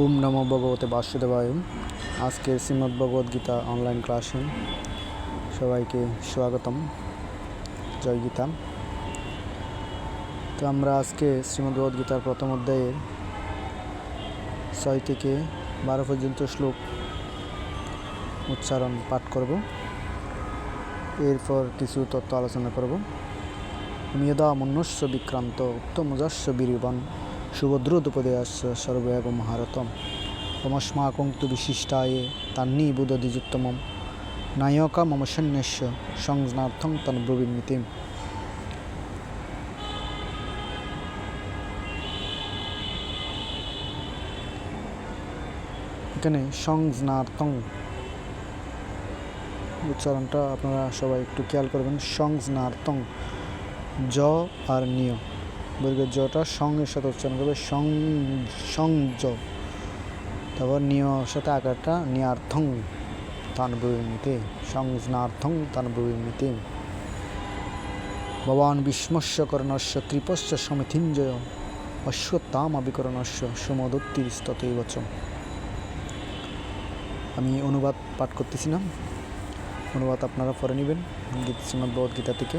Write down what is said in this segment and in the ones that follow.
ওম নমো ভগবতে বাসুদেবায় আজকের শ্রীমদ্ ভগবদ গীতা অনলাইন ক্লাসে সবাইকে স্বাগতম। জয় গীতা। তো আমরা আজকে শ্রীমদ্ ভগবদ গীতার প্রথম অধ্যায়ের ছয় থেকে বারো পর্যন্ত শ্লোক উচ্চারণ পাঠ করব। এরপর কিছু তত্ত্ব আলোচনা করব। মেধা মনুষ্য বিক্রান্ত উত্তমযস্য বীরবান সুভদ্রোদপদেয়াস্য সর্বৈব মহারতম তমস্মাকং তু তান্নি বুদধিযুত্তমম নায়কা মম সন্ন্যস্য সংজ্ঞার্থং তন্ব্রবীমিতিম এখানে সংজ্ঞার্থং উচ্চারণটা আপনারা সবাই একটু খেয়াল করবেন। সংজ্ঞার্থং জ আর নিয় বর্গের জটা সঙ্গের সাথে উচ্চারণ করবে সং সংজ তারপর নিয় সাথে আকারটা নিয়ার্থং তান ব্রবীমিতে সংজ্ঞার্থং তান ব্রবীমিতে ভবান বিস্মস্য কর্ণস্য কৃপশ্চ সমিথিঞ্জয় অশ্বত্থাম অবিকরণস্য সুমদত্তিস্ততই বচ আমি অনুবাদ পাঠ করতেছিলাম। অনুবাদ আপনারা পরে নেবেন গীত শ্রীমদ্ ভগবদ্গীতা থেকে।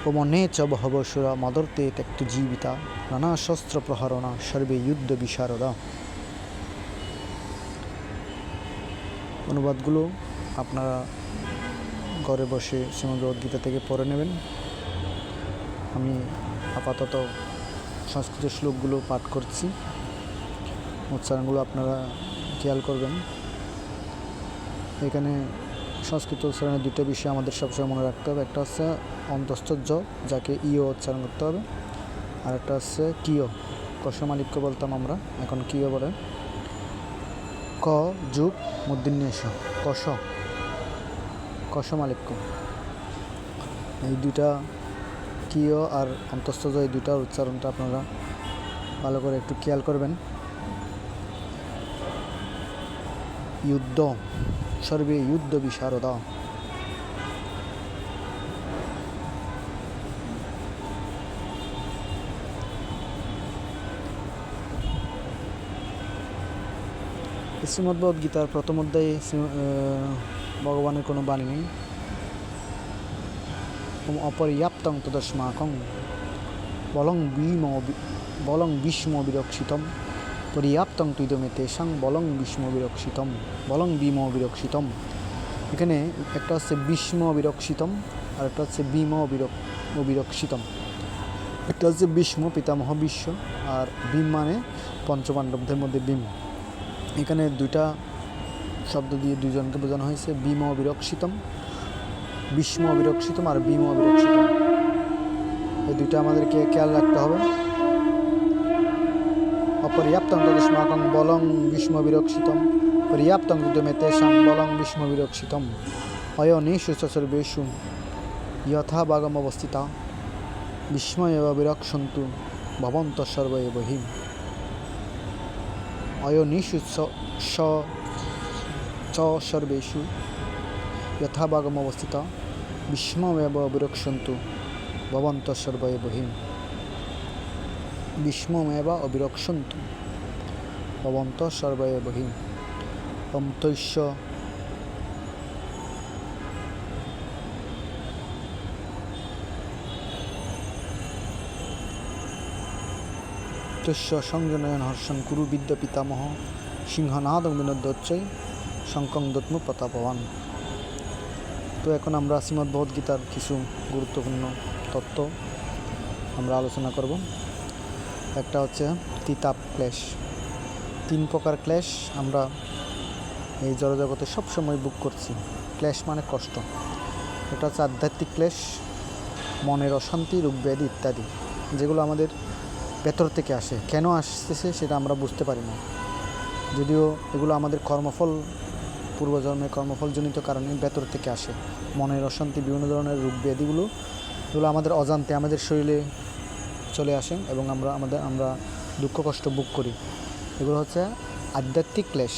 ওমনে চ বহবসুরা মদর্তে ত্যক্ত জীবিতা নানা শস্ত্র প্রহরণা সর্বে যুদ্ধ বিশারদা অনুবাদগুলো আপনারা ঘরে বসে শ্রীমদ্ ভগবদ্গীতা থেকে পড়ে নেবেন আমি আপাতত সংস্কৃত শ্লোকগুলো পাঠ করছি উচ্চারণগুলো আপনারা খেয়াল করবেন এখানে সংস্কৃত উচ্চারণের দুটো বিষয় আমাদের সবসময় মনে রাখতে হবে। একটা হচ্ছে অন্তস্থ যাকে ইও উচ্চারণ করতে হবে। আর একটা হচ্ছে কিয় কষ মালিক্য বলতাম আমরা, এখন কিয় বলে। ক যুগ মূর্ধন্যেশ কষ কষ মালিক্য এই দুইটা কিয় আর অন্তস্থ এই দুইটার উচ্চারণটা আপনারা ভালো করে একটু খেয়াল করবেন। যুদ্ধ সর্বে যুদ্ধ বিশারদা। শ্রীমদ্ভগবদ গীতার প্রথম অধ্যায়ে ভগবানের কোনো বাণী নেই। অপর্যাপ্তং তদস্মাকং বলং ভীম বলং ভীষ্ম বিরক্ষিতম পর্যাপ্তং তুইদমে তেষাং বলং ভীষ্ম বিরক্ষিতম, বলং বিম বিরক্ষিতম। এখানে একটা হচ্ছে বিষ্ম বিরক্ষিতম, আর একটা হচ্ছে ভীম বিরক, বিরক্ষিতম। একটা হচ্ছে ভীষ্ম পিতামহ বিশ্ব আর ভীম মানে পঞ্চপাণ্ডবদের মধ্যে ভীম এখানে দুইটা শব্দ দিয়ে দুজনকে বোঝানো হয়েছে ভীম বিরক্ষিতম ভীষ্ম বিরক্ষিতম, আর ভীম বিরক্ষিতম। এই দুইটা আমাদেরকে খেয়াল রাখতে হবে। অপর্যাপ্তং তদস্মাকং বলং ভীষ্ম বিরক্ষিতম পর্যাপ্তং যুদ্ধমে তেষাং বলং ভীষ্ম বিরক্ষিতম অয়নেষু চ সর্বেষু যথা বাগম অবস্থিতা। বিস্ময়েব বিরক্ষন্তু ভবন্ত সর্ব এব হিম। অয়নিষু চ- সর্বেষু অবস্থিতা। বিস্ময়েব বিরক্ষন্তু ভবন্ত সর্ব এব হিম। বিস্মমেব অবিরক্ষন্তু ভবন্ত সর্বয়ে বহি। অন্তৈশ্য তস্য সংজনয়ন হর্ষণ কুরু বিদ্যা পিতামহ। সিংহনাদ বিনোদচ্চয় শঙ্কং দত্ম প্রতাপবান। তো এখন আমরা শ্রীমদ্ ভগবদ্গীতার কিছু গুরুত্বপূর্ণ তত্ত্ব আমরা আলোচনা করব। একটা হচ্ছে তিতাপ ক্লেশ। তিন প্রকার ক্লেশ আমরা এই জড়জগতে সবসময় বুক করছি। ক্লেশ মানে কষ্ট। এটা হচ্ছে আধ্যাত্মিক ক্লেশ, মনের অশান্তি রোগ ব্যাধি ইত্যাদি, যেগুলো আমাদের ভেতর থেকে আসে। কেন আসতেছে সেটা আমরা বুঝতে পারি না। যদিও এগুলো আমাদের কর্মফল পূর্বজন্মের কর্মফলজনিত কারণে ভেতর থেকে আসে। মনের অশান্তি, বিভিন্ন ধরনের রোগ ব্যাধিগুলো এগুলো আমাদের অজান্তে আমাদের শরীরে চলে আসে এবং আমরা আমাদের আমরা দুঃখ কষ্ট বুক করি। এগুলো হচ্ছে আধ্যাত্মিক ক্লেশ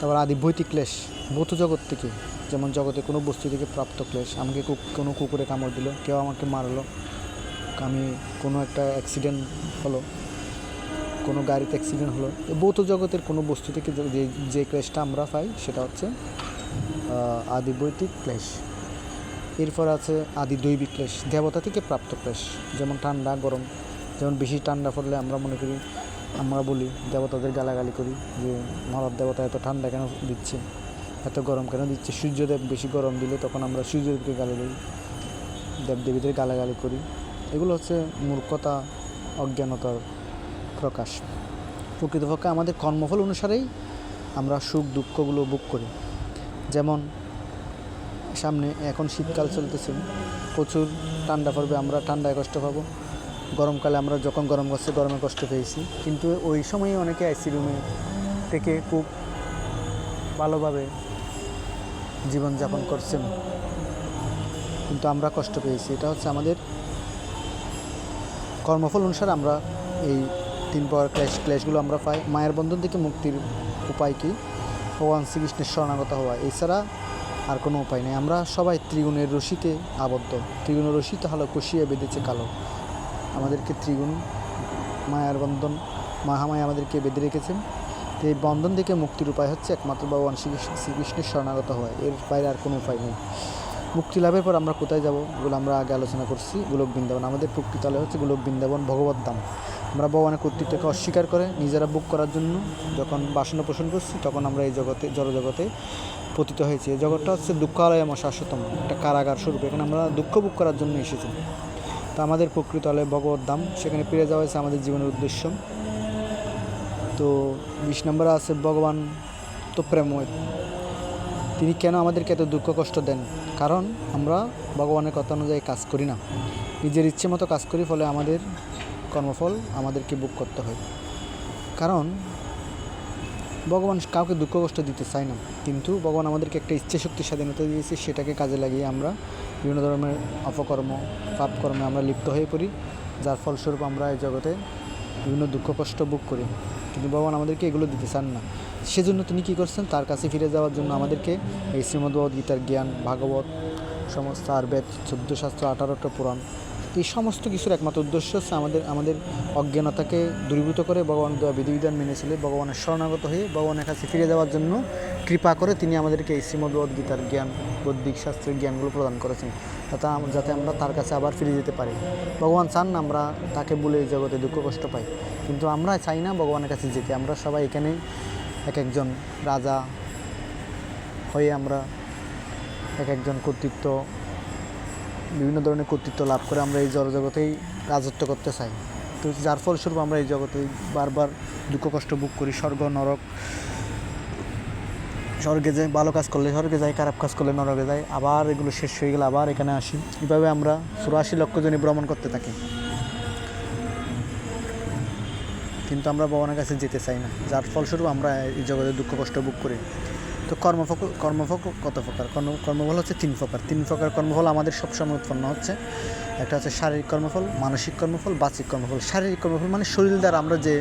তারপর আদি ভৌতিক ক্লেশ ভৌত জগৎ থেকে। যেমন জগতে কোনো বস্তু থেকে প্রাপ্ত ক্লেশ আমাকে কোনো কুকুরে কামড় দিল কেউ আমাকে মারলো আমি কোনো একটা অ্যাক্সিডেন্ট হলো কোনো গাড়িতে অ্যাক্সিডেন্ট হলো। ভৌত জগতের কোনো বস্তু থেকে যে- যে ক্লেশটা আমরা পাই সেটা হচ্ছে আহ, আদি বৈদিক ক্লেশ। এরপর আছে আদি দৈবিক ক্লেশ, দেবতা থেকে প্রাপ্ত ক্লেশ, যেমন ঠান্ডা, গরম। যেমন বেশি ঠান্ডা পড়লে আমরা মনে করি, আমরা বলি, দেবতাদের গালাগালি করি যে মহারাজ দেবতা এত ঠান্ডা কেন দিচ্ছে? এত গরম কেন দিচ্ছে? সূর্যদেব বেশি গরম দিলে তখন আমরা সূর্যদেবকে গালি দিই দেবদেবীদের গালাগালি করি। এগুলো হচ্ছে মূর্খতা, অজ্ঞানতার প্রকাশ। প্রকৃতপক্ষে আমাদের কর্মফল অনুসারেই আমরা সুখ দুঃখগুলো ভোগ করি। যেমন সামনে এখন শীতকাল চলতেছে, প্রচুর ঠান্ডা পড়বে, আমরা ঠান্ডায় কষ্ট পাবো। গরমকালে আমরা যখন গরম করছে, গরমে কষ্ট পেয়েছি। কিন্তু ওই সময়ে অনেকে আইসি রুমে থেকে খুব ভালোভাবে জীবনযাপন করছেন। কিন্তু আমরা কষ্ট পেয়েছি। এটা হচ্ছে আমাদের কর্মফল অনুসারে আমরা এই তিন পাওয়ার ক্লেশ, ক্লেশগুলো আমরা পাই। মায়ের বন্ধন থেকে মুক্তির উপায় কি? ভগবান শ্রীকৃষ্ণের শরণাগত হওয়া। এছাড়া আর কোনো উপায় নেই। আমরা সবাই ত্রিগুণের রশিতে আবদ্ধ। ত্রিগুণের রশি তাহলে কষিয়ে বেঁধেছে কালো। আমাদেরকে ত্রিগুণ, মায়ার বন্ধন, মহামায়া আমাদেরকে বেঁধে রেখেছেন। এই বন্ধন থেকে মুক্তির উপায় হচ্ছে একমাত্র ভগবান শ্রীকৃষ্ণ শ্রীকৃষ্ণের শরণাগত হয় এর বাইরে আর কোনো উপায় নেই। মুক্তি লাভের পর আমরা কোথায় যাব এগুলো আমরা আগে আলোচনা করছি? গোলক বৃন্দাবন। আমাদের প্রকৃতালয় হচ্ছে গোলক বৃন্দাবন, ভগবত ধাম। আমরা ভগবানের কর্তৃত্বকে অস্বীকার করে নিজেরা বুক করার জন্য যখন বাসনা পোষণ করছি, তখন আমরা এই জগতে জড়জগতে পতিত হয়েছে। এই জগৎটা হচ্ছে দুঃখালয় আমার শাশ্বতম, একটা কারাগার স্বরূপ। এখানে আমরা দুঃখ ভোগ করার জন্য এসেছি। তো আমাদের প্রকৃত আলয় ভগবত ধাম, সেখানে ফিরে যাওয়া হয়েছে আমাদের জীবনের উদ্দেশ্য। তো বিশ নম্বরে আছে, ভগবান তো প্রেমময়। তিনি কেন আমাদেরকে এত দুঃখ কষ্ট দেন? কারণ আমরা ভগবানের কথা অনুযায়ী কাজ করি না। নিজের ইচ্ছে মতো কাজ করি, ফলে আমাদের কর্মফল আমাদেরকে বুক করতে হয়। কারণ ভগবান কাউকে দুঃখ কষ্ট দিতে চায় না। কিন্তু ভগবান আমাদেরকে একটা ইচ্ছে শক্তি স্বাধীনতা দিয়েছে, সেটাকে কাজে লাগিয়ে আমরা বিভিন্ন ধরনের অপকর্ম, পাপকর্মে আমরা লিপ্ত হয়ে পড়ি, যার ফলস্বরূপ আমরা এই জগতে বিভিন্ন দুঃখ, কষ্ট ভোগ করি। কিন্তু ভগবান আমাদেরকে এগুলো দিতে চান না। সেজন্য তিনি কী করছেন? তার কাছে ফিরে যাওয়ার জন্য আমাদেরকে এই শ্রীমদ্ভগবদ গীতার জ্ঞান, ভাগবত সমস্ত আর বেদ চোদ্দ শাস্ত্র আঠারোটা পুরাণ। এই সমস্ত কিছুর একমাত্র উদ্দেশ্য হচ্ছে আমাদের আমাদের অজ্ঞানতাকে দূরীভূত করে ভগবান বিধিবিধান মেনে চলে, ভগবানের শরণাগত হয়ে ভগবানের কাছে ফিরে যাওয়ার জন্য কৃপা করে তিনি আমাদেরকে এই শ্রীমদ্ভগবদ গীতার জ্ঞান বৌদ্ধিক শাস্ত্রের জ্ঞানগুলো প্রদান করেছেন। আম- যাতে আমরা তার কাছে আবার ফিরে যেতে পারি। ভগবান চান না আমরা তাকে বলে জগতে দুঃখ কষ্ট পাই। কিন্তু আমরা চাই না ভগবানের কাছে যেতে। আমরা সবাই এখানে এক একজন রাজা হয়ে আমরা এক একজন কর্তৃত্ব, বিভিন্ন ধরনের কর্তৃত্ব লাভ করে আমরা এই জড়জগতেই রাজত্ব করতে চাই। তো যার ফলস্বরূপ আমরা এই জগতে বারবার দুঃখ কষ্ট ভোগ করি, স্বর্গ, নরক। স্বর্গে যাই, ভালো কাজ করলে স্বর্গে যাই, খারাপ কাজ করলে নরকে যাই, আবার এগুলো শেষ হয়ে গেলে আবার এখানে আসি। এভাবে আমরা চুরাশি লক্ষ জনই ভ্রমণ করতে থাকি। কিন্তু আমরা ভগবানের কাছে যেতে চাই না। যার ফলস্বরূপ আমরা এই জগতে দুঃখ কষ্ট ভোগ করি। তো কর্মফল কর্মফল কত প্রকার? কর্ম, কর্মফল হচ্ছে তিন প্রকার। তিন প্রকার কর্মফল আমাদের সবসময় উৎপন্ন হচ্ছে। একটা হচ্ছে শারীরিক কর্মফল, মানসিক কর্মফল বাচিক কর্মফল। শারীরিক কর্মফল মানে শরীর দ্বারা আমরা যে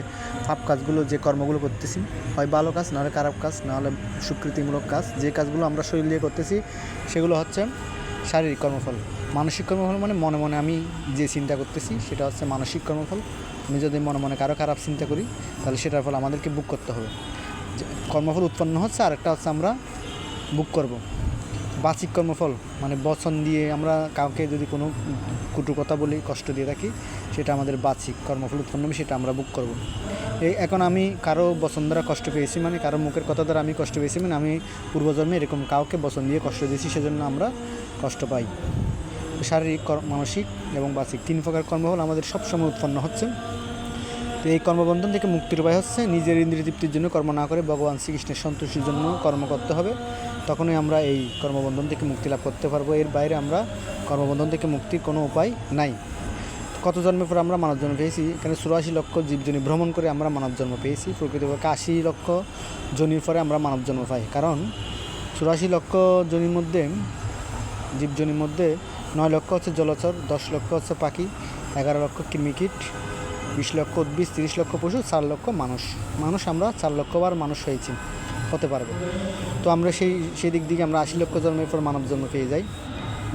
পাপ কাজগুলো, যে কর্মগুলো করতেছি, হয় ভালো কাজ, নাহলে খারাপ কাজ, নাহলে স্বীকৃতিমূলক কাজ, যে কাজগুলো আমরা শরীর দিয়ে করতেছি, সেগুলো হচ্ছে শারীরিক কর্মফল। মানসিক কর্মফল মানে মনে মনে আমি যে চিন্তা করতেছি, সেটা হচ্ছে মানসিক কর্মফল। আমি যদি মনে মনে কারও খারাপ চিন্তা করি, তাহলে সেটার ফলে আমাদেরকে বুক করতে হবে। কর্মফল উৎপন্ন হচ্ছে আর একটা হচ্ছে আমরা বুক করব। বাচিক কর্মফল মানে বচন দিয়ে আমরা কাউকে যদি কোনো কুটু কথা বলি, কষ্ট দিয়ে থাকি, সেটা আমাদের বাচিক কর্মফল উৎপন্ন হবে, সেটা আমরা বুক করব। এই এখন আমি কারও বচন দ্বারা কষ্ট পেয়েছি মানে কারও মুখের কথা দ্বারা আমি কষ্ট পেয়েছি মানে আমি পূর্বজন্মে এরকম কাউকে বচন দিয়ে কষ্ট দিয়েছি, সেজন্য আমরা কষ্ট পাই। শারীরিক মানসিক এবং বাচিক তিন প্রকার কর্মফল আমাদের সবসময় উৎপন্ন হচ্ছে। তো এই কর্মবন্ধন থেকে মুক্তির উপায় হচ্ছে নিজের ইন্দ্রিয় তৃপ্তির জন্য কর্ম না করে ভগবান শ্রীকৃষ্ণের সন্তুষ্টির জন্য কর্ম করতে হবে। তখনই আমরা এই কর্মবন্ধন থেকে মুক্তি লাভ করতে পারব। এর বাইরে আমরা কর্মবন্ধন থেকে মুক্তির কোনো উপায় নাই। কত জন্মের পর আমরা মানব জন্ম পেয়েছি? এখানে চুরাশি লক্ষ জীবজনী ভ্রমণ করে আমরা মানব জন্ম পেয়েছি। প্রকৃতপক্ষে আশি লক্ষ জনির পরে আমরা মানব জন্ম পাই। কারণ চুরাশি লক্ষ জনির মধ্যে, জীবজনির মধ্যে নয় লক্ষ হচ্ছে জলচর, দশ লক্ষ হচ্ছে পাখি, এগারো লক্ষ কৃমিকীট বিশ লক্ষ উদ্ভিদ তিরিশ লক্ষ পশু, চার লক্ষ মানুষ। মানুষ আমরা চার লক্ষবার মানুষ হয়েছি। হতে পারব। তো আমরা সেই সেই দিক দিকে আমরা আশি লক্ষ জন্মের পর মানব জন্ম পেয়ে যাই।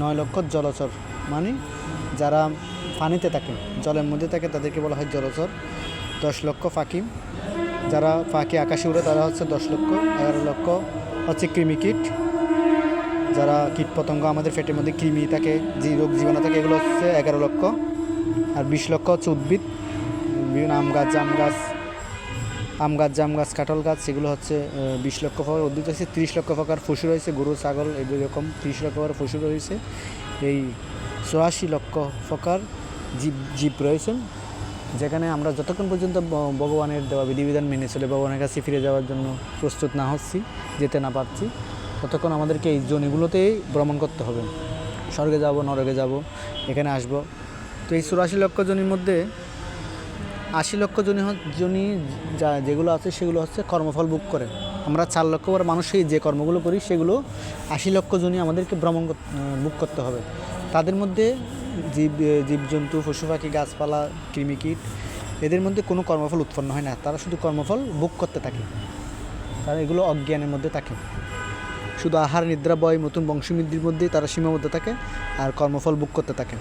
নয় লক্ষ জলচর মানে যারা পানিতে থাকে, জলের মধ্যে থাকে, তাদেরকে বলা হয় জলচর। দশ লক্ষ ফাঁকি। যারা ফাঁকি আকাশে উড়ে, তারা হচ্ছে দশ লক্ষ, এগারো লক্ষ হচ্ছে কৃমিকীট যারা কীট পতঙ্গ আমাদের পেটের মধ্যে কৃমি থাকে, যে রোগ জীবাণু থাকে, এগুলো হচ্ছে এগারো লক্ষ। আর বিশ লক্ষ হচ্ছে উদ্ভিদ। বিভিন্ন আম গাছ, জাম গাছ, আম গাছ, জাম গাছ, কাঁঠাল গাছ, সেগুলো হচ্ছে বিশ লক্ষ প্রকার উদ্ভিদ হচ্ছে তিরিশ লক্ষ প্রকার পশু রয়েছে গরু, ছাগল, এরকম তিরিশ লক্ষ প্রকার পশু রয়েছে এই চুরাশি লক্ষ প্রকার জীব জীব রয়েছেন, যেখানে আমরা যতক্ষণ পর্যন্ত ভগবানের দেওয়া বিধিবিধান মেনে চলে, ভগবানের কাছে ফিরে যাওয়ার জন্য প্রস্তুত না হচ্ছি, যেতে না পারছি, ততক্ষণ আমাদেরকে এই জনিগুলোতেই ভ্রমণ করতে হবে। স্বর্গে যাব, নরকে যাব, এখানে আসব। তো এই চুরাশি লক্ষ জনের মধ্যে আশি লক্ষ জনি জনি যা যেগুলো আছে সেগুলো হচ্ছে কর্মফল বুক করে। আমরা চার লক্ষ বার মানুষ সেই যে কর্মগুলো করি, সেগুলো আশি লক্ষ জনই আমাদেরকে ভ্রমণ বুক করতে হবে। তাদের মধ্যে জীব, জীবজন্তু, পশু পাখি, গাছপালা কৃমিকীট এদের মধ্যে কোনো কর্মফল উৎপন্ন হয় না। তারা শুধু কর্মফল বুক করতে থাকে। তারা এগুলো অজ্ঞানের মধ্যে থাকে। শুধু আহার, নিদ্রা, বয়, নতুন বংশবৃদ্ধির মধ্যেই তারা সীমাবদ্ধ থাকে আর কর্মফল বুক করতে থাকে।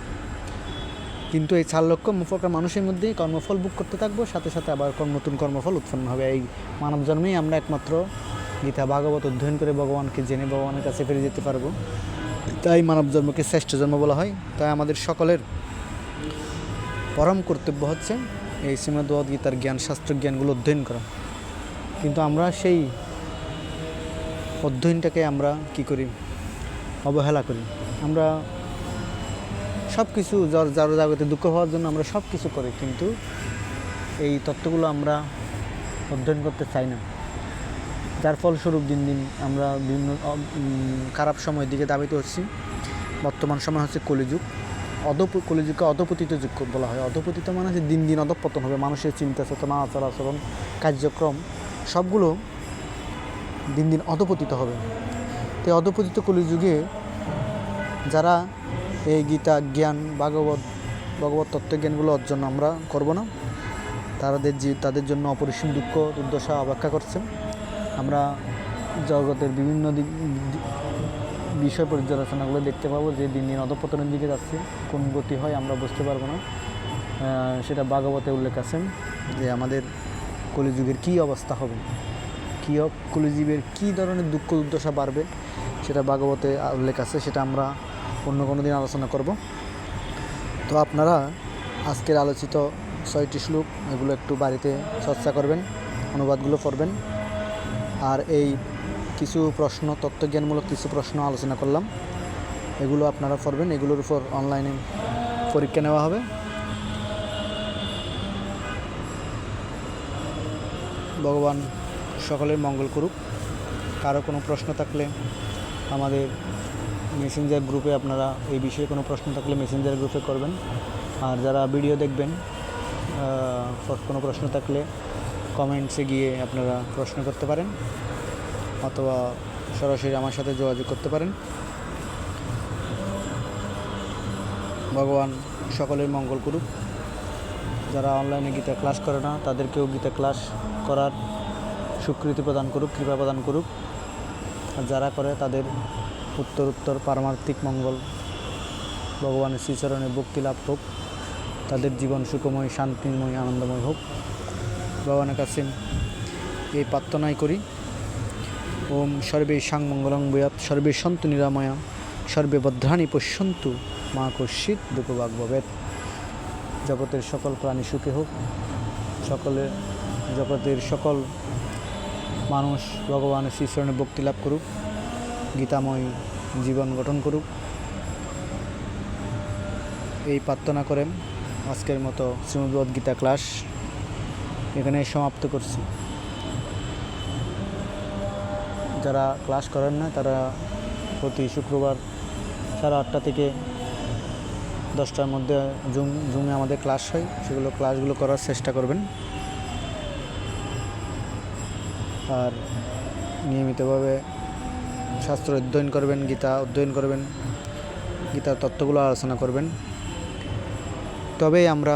কিন্তু এই চার লক্ষ প্রকার মানুষের মধ্যেই কর্মফল বুক করতে থাকব, সাথে সাথে আবার নতুন কর্মফল উৎপন্ন হবে। এই মানব জন্মেই আমরা একমাত্র গীতা ভাগবত অধ্যয়ন করে ভগবানকে জেনে ভগবানের কাছে ফিরে যেতে পারব। তাই মানব জন্মকে শ্রেষ্ঠ জন্ম বলা হয়। তাই আমাদের সকলের পরম কর্তব্য হচ্ছে এই শ্রীমদ গীতার জ্ঞান, শাস্ত্র জ্ঞানগুলো অধ্যয়ন করা। কিন্তু আমরা সেই অধ্যয়নটাকে আমরা কি করি? অবহেলা করি। আমরা সব কিছু যার জাগতে দুঃখ হওয়ার জন্য আমরা সব কিছু করি, কিন্তু এই তত্ত্বগুলো আমরা অধ্যয়ন করতে চাই না। যার ফলস্বরূপ দিন দিন আমরা বিভিন্ন খারাপ সময়ের দিকে দাবিত হচ্ছি। বর্তমান সময় হচ্ছে কলিযুগ। অধপ, কলিযুগকে অধপতিত যুগ বলা হয়। অধপতিত মানে হচ্ছে দিন দিন অধপতন হবে। মানুষের চিন্তা, চেতনা, আচার আচরণ, কার্যক্রম, সবগুলো দিন দিন অধপতিত হবে। তো অধপতিত কলিযুগে যারা এই গীতা জ্ঞান, ভাগবত, ভগবত তত্ত্বজ্ঞানগুলো অর্জন আমরা করব না। তাদের যে তাদের জন্য অপরিসীম দুঃখ, দুর্দশা অপেক্ষা করছে। আমরা জগতের বিভিন্ন দিক, বিষয় পর্যালোচনাগুলো দেখতে পাবো যে দিন দিন অধপতনের দিকে যাচ্ছে, কোন গতি হয় আমরা বুঝতে পারব না। সেটা ভাগবতে উল্লেখ আছে যে আমাদের কলিযুগের কী অবস্থা হবে? কী কলিজীবের কী ধরনের দুঃখ দুর্দশা বাড়বে? সেটা ভাগবতে উল্লেখ আছে, সেটা আমরা অন্য কোনো দিন আলোচনা করব। তো আপনারা আজকের আলোচিত ছয়টি শ্লোক, এগুলো একটু বাড়িতে চর্চা করবেন, অনুবাদগুলো পড়বেন। আর এই কিছু প্রশ্ন, তত্ত্বজ্ঞানমূলক কিছু প্রশ্ন আলোচনা করলাম। এগুলো আপনারা পড়বেন, এগুলোর উপর অনলাইনে পরীক্ষা নেওয়া হবে। ভগবান সকলের মঙ্গল করুক। কারও কোনো প্রশ্ন থাকলে আমাদের মেসেঞ্জার গ্রুপে আপনারা এই বিষয়ে কোনো প্রশ্ন থাকলে মেসেঞ্জার গ্রুপে করবেন। আর যারা ভিডিও দেখবেন কোনো প্রশ্ন থাকলে কমেন্টসে গিয়ে আপনারা প্রশ্ন করতে পারেন, অথবা সরাসরি আমার সাথে যোগাযোগ করতে পারেন। ভগবান সকলের মঙ্গল করুক। যারা অনলাইনে গীতা ক্লাস করে না, তাদেরকেও গীতা ক্লাস করার স্বীকৃতি প্রদান করুক, কৃপা প্রদান করুক। আর যারা করে, তাদের উত্তর উত্তর পারমার্থিক মঙ্গল। ভগবানের শ্রীচরণে ভক্তি লাভ হোক। তাদের জীবন সুখময়, শান্তিময়, আনন্দময় হোক। ভগবানের কাছে এই প্রার্থনাই করি। ওম সর্বে সাং মঙ্গলং বয়াত সর্বে সন্তু নিরাময়া, সর্বে ভদ্রাণী পশ্যন্তু। মা কশ্চিত দুঃখবাগ ভবেত জগতের সকল প্রাণী সুখে হোক। সকলে, জগতের সকল মানুষ ভগবানের শ্রীচরণে ভক্তি লাভ করুক। গীতাময় জীবন গঠন করুক এই প্রার্থনা করেন আজকের মতো শ্রীমদ্ গীতা ক্লাস এখানে সমাপ্ত করছি যারা ক্লাস করেন না তারা প্রতি শুক্রবার সাড়ে আটটা থেকে দশটার মধ্যে জুম জুমে আমাদের ক্লাস হয়, সেগুলো ক্লাসগুলো করার চেষ্টা করবেন। আর নিয়মিতভাবে শাস্ত্র অধ্যয়ন করবেন গীতা অধ্যয়ন করবেন গীতার তত্ত্বগুলো আলোচনা করবেন। তবেই আমরা